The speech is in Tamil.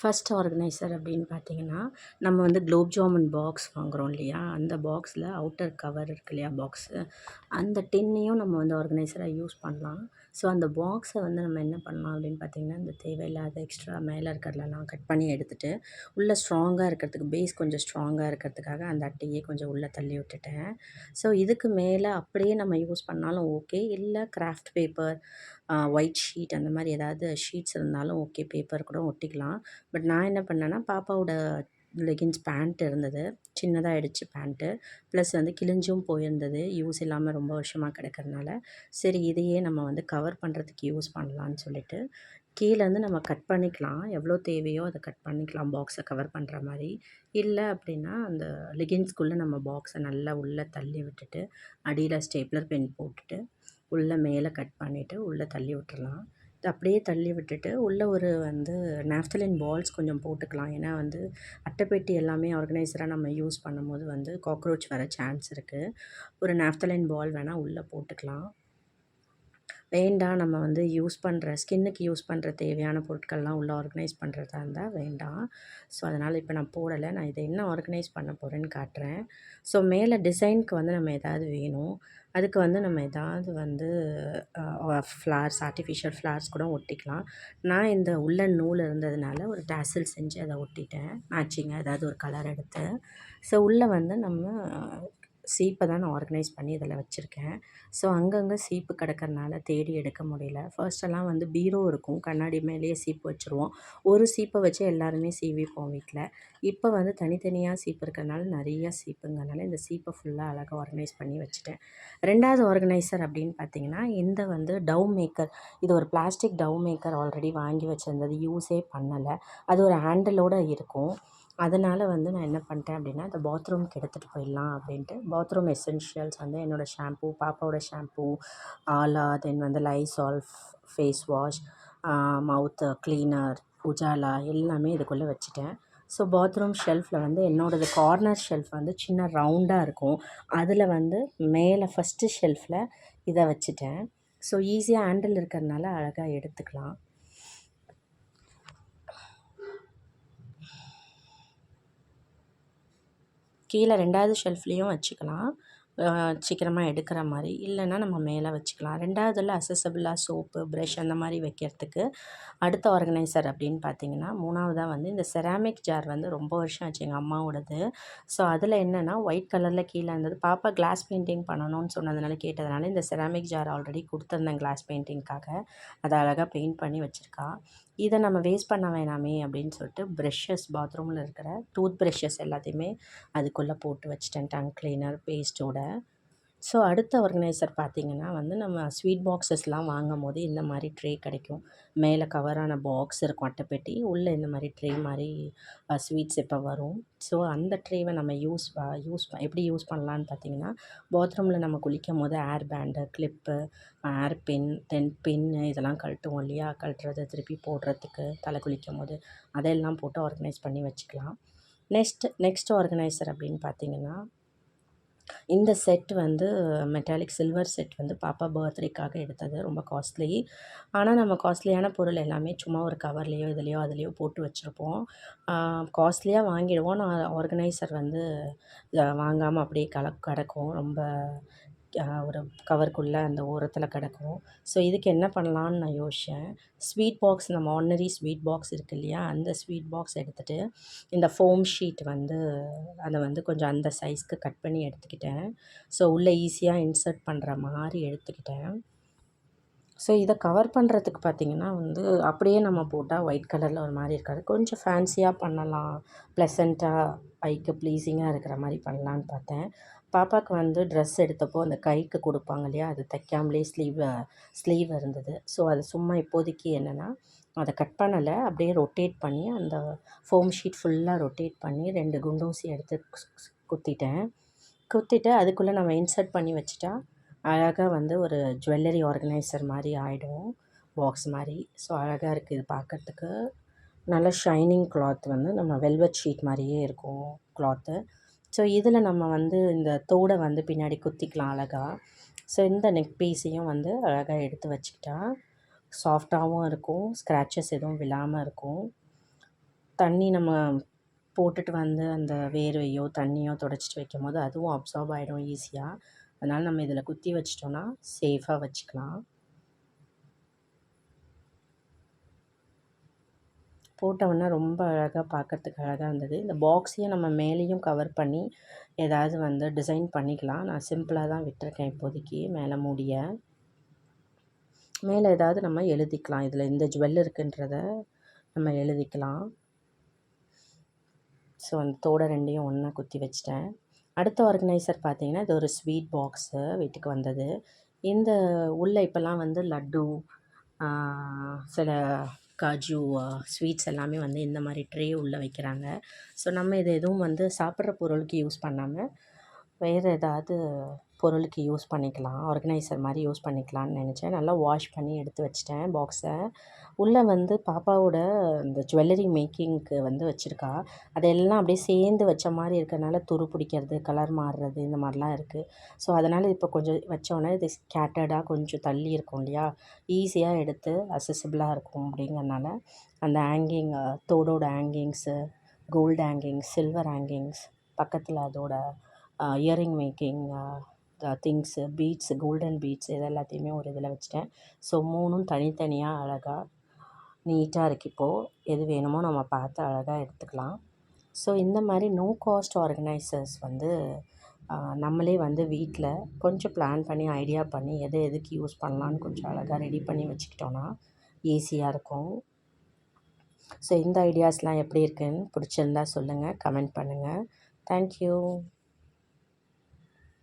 First organiser அப்படின்னு பார்த்தீங்கன்னா நம்ம வந்து குலோப் ஜாமுன் பாக்ஸ் வாங்குகிறோம் இல்லையா? அந்த பாக்ஸில் அவுட்டர் கவர் இருக்கு இல்லையா பாக்ஸு அந்த டின்னையும் நம்ம வந்து ஆர்கனைசராக யூஸ் பண்ணலாம். ஸோ அந்த பாக்ஸை வந்து நம்ம என்ன பண்ணலாம் அப்படின்னு பார்த்தீங்கன்னா இந்த தேவையில்லாத எக்ஸ்ட்ரா மேலே இருக்கிறதெல்லாம் கட் பண்ணி எடுத்துகிட்டு உள்ளே ஸ்ட்ராங்காக இருக்கிறதுக்கு பேஸ் கொஞ்சம் ஸ்ட்ராங்காக இருக்கிறதுக்காக அந்த அட்டையே கொஞ்சம் உள்ளே தள்ளி விட்டுட்டேன். ஸோ இதுக்கு மேலே அப்படியே நம்ம யூஸ் பண்ணாலும் ஓகே இல்லை கிராஃப்ட் பேப்பர் ஒயிட் ஷீட் அந்த மாதிரி ஏதாவது ஷீட்ஸ் இருந்தாலும் ஓகே பேப்பர் கூட ஒட்டிக்கலாம். பட் நான் என்ன பண்ணேன்னா பாப்பாவோட லெகின்ஸ் பேண்ட் இருந்தது. சின்னதாக ஆயிடுச்சு பேண்ட்டு ப்ளஸ் வந்து கிழிஞ்சும் போயிருந்தது. யூஸ் இல்லாமல் ரொம்ப வருஷமாக கிடக்கிறதுனால. சரி இதையே நம்ம வந்து கவர் பண்ணுறதுக்கு யூஸ் பண்ணலான்னு சொல்லிட்டு கீழேருந்து நம்ம கட் பண்ணிக்கலாம். எவ்வளோ தேவையோ அதை கட் பண்ணிக்கலாம். பாக்ஸை கவர் பண்ணுற மாதிரி. இல்லை அப்படின்னா அந்த லெகின்ஸ்குள்ளே நம்ம பாக்ஸை நல்லா உள்ளே தள்ளி விட்டுட்டு அடியில் ஸ்டேப்லர் பென் போட்டுட்டு உள்ளே மேலே கட் பண்ணிவிட்டு உள்ளே தள்ளி விட்டுடலாம் அப்படியே தள்ளி விட்டுட்டு உள்ளே ஒரு வந்து நேஃப்தலின் பால்ஸ் கொஞ்சம் போட்டுக்கலாம். ஏன்னா வந்து அட்டைப்பெட்டி எல்லாமே ஆர்கனைசராக நம்ம யூஸ் பண்ணும்போது வந்து காக்ரோச் வர சான்ஸ் இருக்குது ஒரு நேஃப்தலின் பால் வேணால் உள்ளே போட்டுக்கலாம். வேண்டாம் நம்ம வந்து யூஸ் பண்ணுற ஸ்கின்னுக்கு யூஸ் பண்ணுற தேவையான பொருட்கள்லாம் உள்ளே ஆர்கனைஸ் பண்ணுறதா இருந்தால் வேண்டாம். ஸோ அதனால் இப்போ நான் போடலை. நான் இதை என்ன ஆர்கனைஸ் பண்ண போகிறேன்னு காட்டுறேன். ஸோ மேலே டிசைனுக்கு வந்து நம்ம எதாவது வேணும். அதுக்கு வந்து நம்ம எதாவது வந்து ஃப்ளார்ஸ் ஆர்டிஃபிஷியல் ஃப்ளார்ஸ் கூட ஒட்டிக்கலாம். நான் இந்த உள்ள நூல் இருந்ததுனால ஒரு டேசில் செஞ்சு அதை ஒட்டிட்டேன். மேட்சிங்காக ஏதாவது ஒரு கலர் எடுத்து ஸோ உள்ளே வந்து நம்ம சீப்பை தான் நான் ஆர்கனைஸ் பண்ணி இதில் வச்சுருக்கேன். ஸோ அங்கங்கே சீப்பு கிடக்கறனால தேடி எடுக்க முடியல. ஃபர்ஸ்டெல்லாம் வந்து பீரோ இருக்கும். கண்ணாடி மேலேயே சீப்பு வச்சுருவோம். ஒரு சீப்பை வச்சு எல்லாருமே சீவிப்போம் வீட்டில் இப்போ வந்து தனித்தனியாக சீப்பு இருக்கிறனால நிறையா சீப்புங்கிறனால இந்த சீப்பை ஃபுல்லாக அழகாக ஆர்கனைஸ் பண்ணி வச்சுட்டேன். ரெண்டாவது ஆர்கனைசர் அப்படின்னு பார்த்தீங்கன்னா இந்த வந்து டவ் மேக்கர் இது ஒரு பிளாஸ்டிக் டவ் மேக்கர் ஆல்ரெடி வாங்கி வச்சுருந்தது. யூஸே பண்ணலை. அது ஒரு ஹேண்டிலோடு இருக்கும். அதனால் வந்து நான் என்ன பண்ணிட்டேன் அப்படின்னா இந்த பாத்ரூம்க்கு எடுத்துகிட்டு போயிடலாம் அப்படின்ட்டு பாத்ரூம் எசென்ஷியல்ஸ் வந்து என்னோடய ஷாம்பூ பாப்பாவோட ஷாம்பூ ஆலா தென் வந்து Lizol face wash mouth cleaner Ujala எல்லாமே இதுக்குள்ளே வச்சுட்டேன். ஸோ பாத்ரூம் ஷெல்ஃபில் வந்து என்னோடது கார்னர் ஷெல்ஃப் வந்து சின்ன ரவுண்டாக இருக்கும். அதில் வந்து மேலே ஃபஸ்ட்டு ஷெல்ஃபில் இதை வச்சுட்டேன். ஸோ ஈஸியாக ஹேண்டில் இருக்கிறதுனால அழகாக எடுத்துக்கலாம். கீழே ரெண்டாவது ஷெல்ஃப்லேயும் வச்சுக்கலாம். சீக்கிரமாக எடுக்கிற மாதிரி. இல்லைன்னா நம்ம மேலே வச்சுக்கலாம். ரெண்டாவதில் அசசபிளாக சோப்பு ப்ரஷ் அந்த மாதிரி வைக்கிறதுக்கு அடுத்த ஆர்கனைசர் அப்படின்னு பார்த்தீங்கன்னா மூணாவதாக வந்து இந்த செராமிக் ஜார் வந்து ரொம்ப வருஷம் ஆச்சு எங்கள் அம்மாவோடது. ஸோ அதில் என்னென்னா ஒயிட் கலரில் கீழே இருந்தது. பாப்பா கிளாஸ் பெயிண்டிங் பண்ணணும்னு சொன்னதுனால கேட்டதுனால இந்த செராமிக் ஜார் ஆல்ரெடி கொடுத்துருந்தேன் கிளாஸ் பெயிண்டிங்க்காக அதை அழகாக பெயிண்ட் பண்ணி வச்சுருக்கா. இதை நம்ம வேஸ்ட் பண்ண வேணாமே அப்படின்னு சொல்லிட்டு ப்ரெஷ்ஷஸ் பாத்ரூமில் இருக்கிற டூத் ப்ரெஷ்ஷஸ் எல்லாத்தையுமே அதுக்குள்ளே போட்டு வச்சுட்டேன். டங் க்ளீனர் பேஸ்ட்டோட ஸோ அடுத்த ஆர்கனைசர் பார்த்திங்கன்னா வந்து நம்ம ஸ்வீட் பாக்ஸஸ்லாம் வாங்கும் போது இந்த மாதிரி ட்ரே கிடைக்கும். மேலே கவரான பாக்ஸ் இருக்கும் அட்டைப்பெட்டி. உள்ளே இந்த மாதிரி ட்ரே மாதிரி ஸ்வீட்ஸ் இப்போ வரும். ஸோ அந்த ட்ரேவை நம்ம யூஸ் யூஸ் எப்படி யூஸ் பண்ணலான்னு பார்த்தீங்கன்னா பாத்ரூமில் நம்ம குளிக்கும் போது ஏர் பேண்டு கிளிப்பு ஏர் பின் தென் பின்னு இதெல்லாம் கழட்டுவோம் இல்லையா? கழட்டுறது திருப்பி போடுறதுக்கு தலை குளிக்கும் போது அதெல்லாம் போட்டு ஆர்கனைஸ் பண்ணி வச்சுக்கலாம். நெக்ஸ்ட் நெக்ஸ்ட் ஆர்கனைசர் அப்படின்னு பார்த்தீங்கன்னா இந்த செட் வந்து மெட்டாலிக் சில்வர் செட் வந்து பாப்பா பர்த்டேக்காக எடுத்தது. ரொம்ப காஸ்ட்லி ஆனால் நம்ம காஸ்ட்லியான பொருள் எல்லாமே சும்மா ஒரு கவர்லேயோ இதுலேயோ அதுலேயோ போட்டு வச்சுருப்போம். காஸ்ட்லியாக வாங்கிடுவோம். நான் ஆர்கனைசர் வந்து வாங்காமல் அப்படியே கல கிடக்கும். ரொம்ப ஒரு கவருக்குள்ளே அந்த ஓரத்தில் கிடக்கும். ஸோ இதுக்கு என்ன பண்ணலான்னு நான் யோசித்தேன் ஸ்வீட் பாக்ஸ் நம்ம ஆர்டினரி ஸ்வீட் பாக்ஸ் இருக்குது இல்லையா? அந்த ஸ்வீட் பாக்ஸ் எடுத்துகிட்டு இந்த ஃபோம் ஷீட் வந்து அதை வந்து கொஞ்சம் அந்த சைஸ்க்கு கட் பண்ணி எடுத்துக்கிட்டேன். ஸோ உள்ளே ஈஸியாக இன்சர்ட் பண்ணுற மாதிரி எடுத்துக்கிட்டேன். ஸோ இதை கவர் பண்ணுறதுக்கு பார்த்திங்கன்னா வந்து அப்படியே நம்ம போட்டால் ஒயிட் கலரில் ஒரு மாதிரி இருக்காது. கொஞ்சம் ஃபேன்சியாக பண்ணலாம். ப்ளசண்ட்டாக ஐக்கு ப்ளீஸிங்காக இருக்கிற மாதிரி பண்ணலான்னு பார்த்தேன் பாப்பாவுக்கு வந்து ட்ரெஸ் எடுத்தப்போ அந்த கைக்கு கொடுப்பாங்க இல்லையா? அது தைக்காமலே ஸ்லீவ் ஸ்லீவ் இருந்தது. ஸோ அது சும்மா இப்போதைக்கு என்னென்னா அதை கட் பண்ணலை. அப்படியே ரொட்டேட் பண்ணி அந்த ஃபோம் ஷீட் ஃபுல்லாக ரொட்டேட் பண்ணி ரெண்டு குண்டூசி எடுத்து குத்திட்டேன். குத்திட்டு அதுக்குள்ளே நம்ம இன்சர்ட் பண்ணி வச்சுட்டா அழகாக வந்து ஒரு ஜுவல்லரி ஆர்கனைசர் மாதிரி ஆகிடும் பாக்ஸ் மாதிரி. ஸோ அழகாக இருக்குது இது பார்க்கறதுக்கு. நல்ல ஷைனிங் கிளாத் வந்து நம்ம வெல்வெட் ஷீட் மாதிரியே இருக்கும் கிளாத்து ஸோ இதில் நம்ம வந்து இந்த தோடை வந்து பின்னாடி குத்திக்கலாம் அழகாக ஸோ இந்த நெக் பீஸையும் வந்து அழகாக எடுத்து வச்சுக்கிட்டா சாஃப்டாகவும் இருக்கும் ஸ்க்ராச்சஸ் எதுவும் விழாமல் இருக்கும். தண்ணி நம்ம போட்டுட்டு வந்து அந்த வேர்வையோ தண்ணியோ தொடச்சிட்டு வைக்கும் போது அதுவும் அப்சார்ப் ஆகிடும் ஈஸியாக அதனால் நம்ம இதில் குத்தி வச்சிட்டோன்னா சேஃபாக வச்சுக்கலாம். போட்டோம்னா ரொம்ப அழகாக பார்க்கறதுக்கு அழகாக இருந்தது. இந்த பாக்ஸையும் நம்ம மேலேயும் கவர் பண்ணி ஏதாவது வந்து டிசைன் பண்ணிக்கலாம். நான் சிம்பிளாக தான் விட்டுருக்கேன் இப்போதைக்கு. மேலே மூடிய. மேலே ஏதாவது நம்ம எழுதிக்கலாம். இதில் இந்த ஜுவல் இருக்குன்றத நம்ம எழுதிக்கலாம். ஸோ அந்த தோடை ரெண்டையும் ஒன்றா குத்தி வச்சிட்டேன். அடுத்த ஆர்கனைசர் பார்த்தீங்கன்னா இது ஒரு ஸ்வீட் பாக்ஸு வீட்டுக்கு வந்தது. இந்த உள்ளே இப்போல்லாம் வந்து லட்டு சில காஜு ஸ்வீட்ஸ் எல்லாமே வந்து இந்த மாதிரி ட்ரே உள்ளே வைக்கிறாங்க. ஸோ நம்ம இது எதுவும் வந்து சாப்பிட்ற பொருளுக்கு யூஸ் பண்ணாமல் வேறு ஏதாவது பொருளுக்கு யூஸ் பண்ணிக்கலாம். ஆர்கனைசர் மாதிரி யூஸ் பண்ணிக்கலான்னு நினச்சேன். நல்லா வாஷ் பண்ணி எடுத்து வச்சிட்டேன் பாக்ஸை உள்ளே வந்து பாப்பாவோட இந்த ஜுவல்லரி மேக்கிங்க்கு வந்து வச்சுருக்கா. அதெல்லாம் அப்படியே சேர்ந்து வச்ச மாதிரி இருக்கிறனால துரு பிடிக்கிறது கலர் மாறுறது இந்த மாதிரிலாம் இருக்குது ஸோ அதனால் இப்போ கொஞ்சம் வச்சோன்னே இது ஸ்கேட்டர்டாக கொஞ்சம் தள்ளி இருக்கும் இல்லையா? ஈஸியாக எடுத்து அசசிபிளாக இருக்கும் அப்படிங்கிறனால அந்த ஆங்கிங் தோடோட ஆங்கிங்ஸு கோல்டு ஆங்கிங்ஸ் சில்வர் ஆங்கிங்ஸ் பக்கத்தில் அதோட earring making things beads golden beads இது எல்லாத்தையுமே ஒரு இதில் வச்சுட்டேன். ஸோ மூணும் தனித்தனியாக அழகாக நீட்டாக இருக்குது இப்போது எது வேணுமோ நம்ம பார்த்து அழகாக எடுத்துக்கலாம். ஸோ இந்த மாதிரி நோ காஸ்ட் ஆர்கனைசர்ஸ் வந்து நம்மளே வந்து வீட்டில் கொஞ்சம் பிளான் பண்ணி ஐடியா பண்ணி எது எதுக்கு யூஸ் பண்ணலான்னு கொஞ்சம் அழகாக ரெடி பண்ணி வச்சுக்கிட்டோன்னா ஈஸியாக இருக்கும். ஸோ இந்த ஐடியாஸ்லாம் எப்படி இருக்குன்னு பிடிச்சிருந்தா சொல்லுங்கள் கமெண்ட் பண்ணுங்கள் தேங்க்யூ